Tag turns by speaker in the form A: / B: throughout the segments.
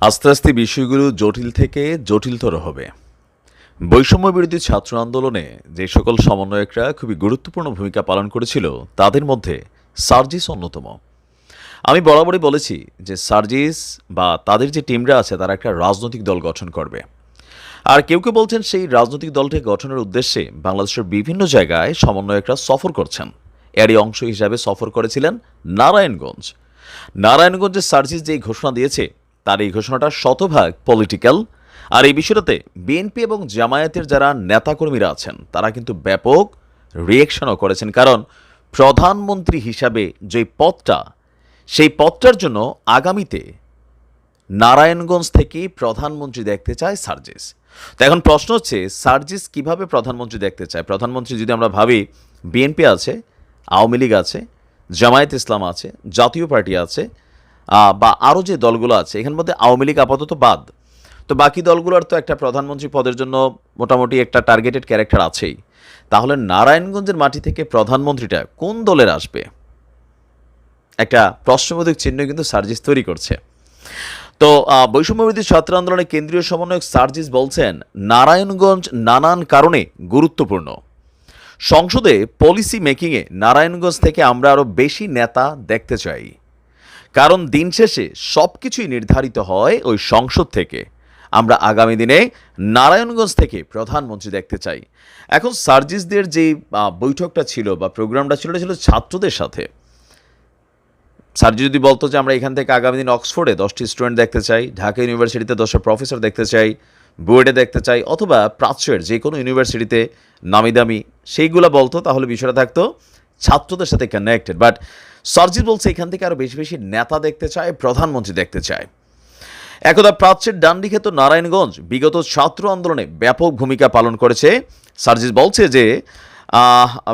A: আস্তে আস্তে বিষয়গুলো জটিল থেকে জটিলতর হবে। বৈষম্য বিরোধী ছাত্র আন্দোলনে যে সকল সমন্বয়করা খুবই গুরুত্বপূর্ণ ভূমিকা পালন করেছিল, তাদের মধ্যে সার্জিস অন্যতম। আমি বরাবরই বলেছি যে সার্জিস বা তাদের যে টিমরা আছে, তারা একটা রাজনৈতিক দল গঠন করবে। আর কেউ কেউ বলছেন সেই রাজনৈতিক দলটি গঠনের উদ্দেশ্যে বাংলাদেশের বিভিন্ন জায়গায় সমন্বয়করা সফর করছেন। এরই অংশ হিসাবে সফর করেছিলেন নারায়ণগঞ্জ। নারায়ণগঞ্জে সার্জিস যে ঘোষণা দিয়েছে তার এই ঘোষণাটা শতভাগ পলিটিক্যাল আর এই বিষয়টাতে বিএনপি এবং জামায়াতের যারা নেতাকর্মীরা আছেন, তারা কিন্তু ব্যাপক রিয়েকশনও করেছেন। কারণ প্রধানমন্ত্রী হিসাবে যে পদটা, সেই পদটার জন্য আগামীতে নারায়ণগঞ্জ থেকে প্রধানমন্ত্রী দেখতে চায় সার্জিস। তো এখন প্রশ্ন হচ্ছে, সার্জিস কীভাবে প্রধানমন্ত্রী দেখতে চায়? প্রধানমন্ত্রী যদি আমরা ভাবি বিএনপি আছে, আওয়ামী লীগ আছে, জামায়াত ইসলাম আছে, জাতীয় পার্টি আছে বা আরও যে দলগুলো আছে এখানের মধ্যে আওয়ামী লীগ আপাতত বাদ। তো বাকি দলগুলোর তো একটা প্রধানমন্ত্রী পদের জন্য মোটামুটি একটা টার্গেটেড ক্যারেক্টার আছেই। তাহলে নারায়ণগঞ্জের মাটি থেকে প্রধানমন্ত্রীটা কোন দলের আসবে? একটা প্রশ্নবোধক চিহ্ন কিন্তু সার্জিস তৈরি করছে। তো বৈষম্যবিরোধী ছাত্র আন্দোলনের কেন্দ্রীয় সমন্বয়ক সার্জিস বলছেন, নারায়ণগঞ্জ নানান কারণে গুরুত্বপূর্ণ। সংসদে পলিসি মেকিংয়ে নারায়ণগঞ্জ থেকে আমরা আরও বেশি নেতা দেখতে চাই। কারণ দিন শেষে সব কিছুই নির্ধারিত হয় ওই সংসদ থেকে। আমরা আগামী দিনে নারায়ণগঞ্জ থেকে প্রধানমন্ত্রী দেখতে চাই। এখন সার্জিসদের যে বৈঠকটা ছিল বা প্রোগ্রামটা ছিল ছিল ছাত্রদের সাথে। সার্জি যদি বলতো যে আমরা এখান থেকে আগামী দিন অক্সফোর্ডে দশটি স্টুডেন্ট দেখতে চাই, ঢাকা ইউনিভার্সিটিতে দশটা প্রফেসর দেখতে চাই, বুয়েটে দেখতে চাই, অথবা প্রাচ্যের যে কোনো ইউনিভার্সিটিতে নামি দামি, সেইগুলো বলতো, তাহলে বিষয়টা থাকতো ছাত্রদের সাথে কানেক্টেড বাট সার্জিস বলছে এখান থেকে আরও বেশি বেশি নেতা দেখতে চায়, প্রধানমন্ত্রী দেখতে চায়। একদা প্রাচ্যের ডান্ডি তো নারায়ণগঞ্জ বিগত ছাত্র আন্দোলনে ব্যাপক ভূমিকা পালন করেছে। সার্জিস বলছে যে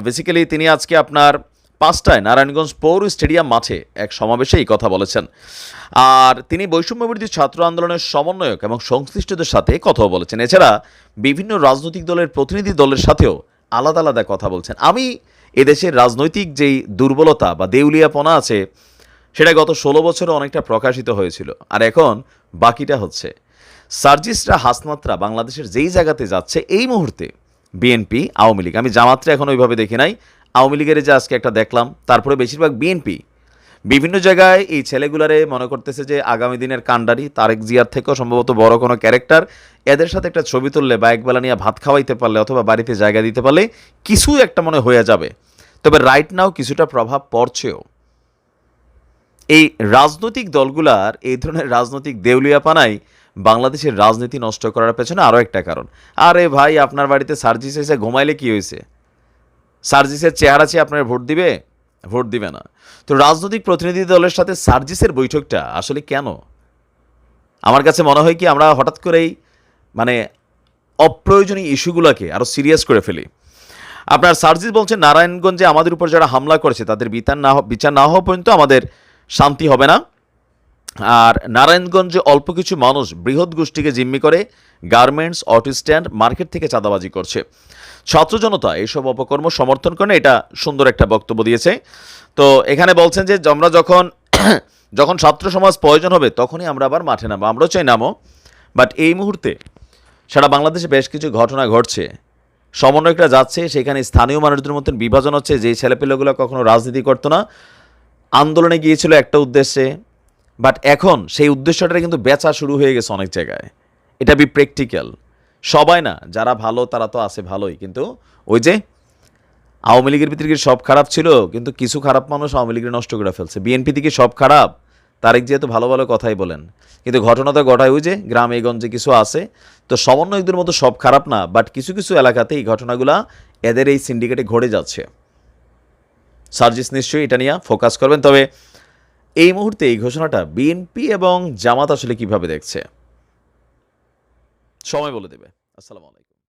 A: বেসিক্যালি তিনি আজকে আপনার পাঁচটায় নারায়ণগঞ্জ পৌর স্টেডিয়াম মাঠে এক সমাবেশে এই কথা বলেছেন। আর তিনি বৈষম্যবিরোধী ছাত্র আন্দোলনের সমন্বয়ক এবং সংশ্লিষ্টদের সাথে কথাও বলেছেন। এছাড়া বিভিন্ন রাজনৈতিক দলের প্রতিনিধি দলের সাথেও আলাদা আলাদা কথা বলছেন। আমি এদেশের রাজনৈতিক যেই দুর্বলতা বা দেউলিয়াপনা আছে, সেটা গত ষোলো বছরে অনেকটা প্রকাশিত হয়েছিল। আর এখন বাকিটা হচ্ছে। সার্জিসরা হাসমাত্রা বাংলাদেশের যেই জায়গাতে যাচ্ছে, এই মুহূর্তে বিএনপি, আওয়ামী লীগ। আমি জামাত্রা এখন ওইভাবে দেখি নাই। আওয়ামী লীগের যে আজকে একটা দেখলাম, তারপরে বেশিরভাগ বিএনপি। বিভিন্ন জায়গায় এই ছেলেগুলারে মনে করতেছে যে আগামী দিনের কাণ্ডারি, তারেক জিয়ার থেকেও সম্ভবত বড় কোনো ক্যারেক্টার। এদের সাথে একটা ছবি তুললে বা একবেলা নিয়ে ভাত খাওয়াইতে পারলে অথবা বাড়িতে জায়গা দিতে পারলে কিছু একটা মনে হয়ে যাবে। তবে রাইট নাও কিছুটা প্রভাব পড়ছেও। এই রাজনৈতিক দলগুলার, এই ধরনের রাজনৈতিক দেউলিয়াপানাই বাংলাদেশের রাজনীতি নষ্ট করার পেছনে আরও একটা কারণ। আরে ভাই, আপনার বাড়িতে সার্জিস এসে ঘুমাইলে কি হয়েছে? সার্জিসের চেহারা চেয়ে আপনার ভোট দিবে? ভোট দিবে না। তো রাজনৈতিক প্রতিনিধি দলের সাথে সার্জিসের বৈঠকটা আসলে কেন? আমার কাছে মনে হয় কি আমরা হঠাৎ করেই মানে অপ্রয়োজনীয় ইস্যুগুলোকে আরও সিরিয়াস করে ফেলি। আপনার সার্জিস বলছেন, নারায়ণগঞ্জে আমাদের উপর যারা হামলা করেছে, তাদের বিচার না বিচার না হওয়া পর্যন্ত আমাদের শান্তি হবে না। আর নারায়ণগঞ্জে অল্প কিছু মানুষ বৃহৎ গোষ্ঠীকে জিম্মি করে গার্মেন্টস অটো স্ট্যান্ড মার্কেট থেকে চাঁদাবাজি করছে। ছাত্র জনতা এসব অপকর্ম সমর্থন করে এটা সুন্দর একটা বক্তব্য দিয়েছে। তো এখানে বলছেন যে, আমরা যখন যখন ছাত্র সমাজ প্রয়োজন হবে, তখনই আমরা আবার মাঠে নামবো। আমরাও চাই নামো। বাট এই মুহূর্তে সারা বাংলাদেশে বেশ কিছু ঘটনা ঘটছে। সমন্বয়করা যাচ্ছে, সেখানে স্থানীয় মানুষদের মধ্যে বিভাজন হচ্ছে, যে ছেলেপেলেগুলো কখনো রাজনীতি করতো না। আন্দোলনে গিয়েছিল একটা উদ্দেশ্যে, বাট এখন সেই উদ্দেশ্যটা কিন্তু বেচা শুরু হয়ে গেছে অনেক জায়গায়। এটা বি প্র্যাকটিক্যাল। সবাই না, যারা ভালো তারা তো আছে ভালোই, কিন্তু ওই যে আওয়ামী লীগের ভিতরে সব খারাপ ছিল? কিন্তু কিছু খারাপ মানুষ আওয়ামী লীগের নষ্ট করে ফেলছে। বিএনপি থেকে সব খারাপ। তারেক যেহেতু ভালো ভালো কথাই বলেন, কিন্তু ঘটনা তো ঘটায় ওই যে গ্রামে গঞ্জে কিছু আছে। তো সমন্বয়কদের মতো সব খারাপ না বাট কিছু কিছু এলাকাতে এই ঘটনাগুলা এদের এই সিন্ডিকেটে ঘটে যাচ্ছে। সার্জিস নিশ্চয়ই এটা নিয়ে ফোকাস করবেন, তবে এই মুহূর্তে এই ঘোষণাটা বিএনপি এবং জামাত আসলে কীভাবে দেখছে? সময় বলে দেবে। আসসালামু আলাইকুম।